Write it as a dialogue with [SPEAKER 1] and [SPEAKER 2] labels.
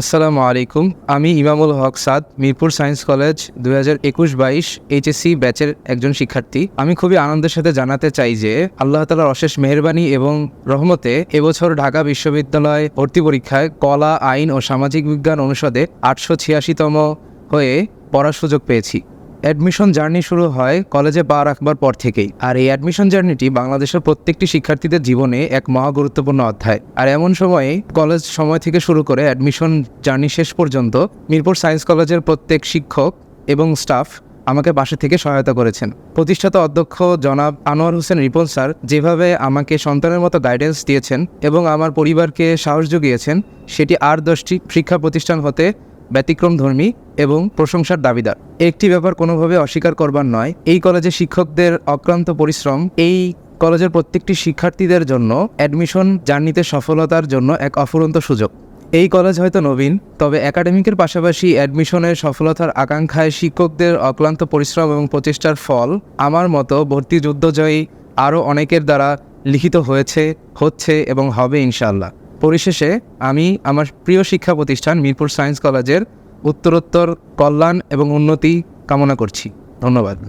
[SPEAKER 1] আসসালামু আলাইকুম। আমি ইমামুল হক সাদ, মিরপুর সায়েন্স কলেজ দু হাজার একুশ বাইশ এইচএসসি ব্যাচের একজন শিক্ষার্থী। আমি খুবই আনন্দের সাথে জানাতে চাই যে, আল্লাহ তালার অশেষ মেহরবানি এবং রহমতে এবছর ঢাকা বিশ্ববিদ্যালয় ভর্তি পরীক্ষায় কলা, আইন ও সামাজিক বিজ্ঞান অনুষদে আটশো ছিয়াশিতম হয়ে পড়ার সুযোগ পেয়েছি। অ্যাডমিশন জার্নি শুরু হয় কলেজে পা রাখবার পর থেকেই। আর এই অ্যাডমিশন জার্নিটি বাংলাদেশের প্রত্যেকটি শিক্ষার্থীদের জীবনে এক মহা গুরুত্বপূর্ণ অধ্যায়। আর এমন সময়ে কলেজ সময় থেকে শুরু করে অ্যাডমিশন জার্নি শেষ পর্যন্ত মিরপুর সায়েন্স কলেজের প্রত্যেক শিক্ষক এবং স্টাফ আমাকে পাশে থেকে সহায়তা করেছেন। প্রতিষ্ঠাতা অধ্যক্ষ জনাব আনোয়ার হোসেন রিপন স্যার যেভাবে আমাকে সন্তানের মতো গাইডেন্স দিয়েছেন এবং আমার পরিবারকে সাহস জুগিয়েছেন, সেটি আর দশটি শিক্ষা প্রতিষ্ঠান হতে ব্যতিক্রম ধর্মী এবং প্রশংসার দাবিদার। একটি ব্যাপার কোনোভাবে অস্বীকার করবার নয়, এই কলেজে শিক্ষকদের অক্লান্ত পরিশ্রম, এই কলেজের প্রত্যেকটি শিক্ষার্থীদের জন্য অ্যাডমিশন জার্নিতে সফলতার জন্য এক অফুরন্ত সুযোগ। এই কলেজ হয়তো নবীন, তবে একাডেমিকের পাশাপাশি অ্যাডমিশনের সফলতার আকাঙ্ক্ষায় শিক্ষকদের অক্লান্ত পরিশ্রম এবং প্রচেষ্টার ফল আমার মতো ভর্তি যুদ্ধজয়ী আরও অনেকের দ্বারা লিখিত হয়েছে, হচ্ছে এবং হবে ইনশাআল্লাহ। পরিশেষে আমি আমার প্রিয় শিক্ষা প্রতিষ্ঠান মিরপুর সায়েন্স কলেজের উত্তরোত্তর কল্যাণ এবং উন্নতি কামনা করছি। ধন্যবাদ।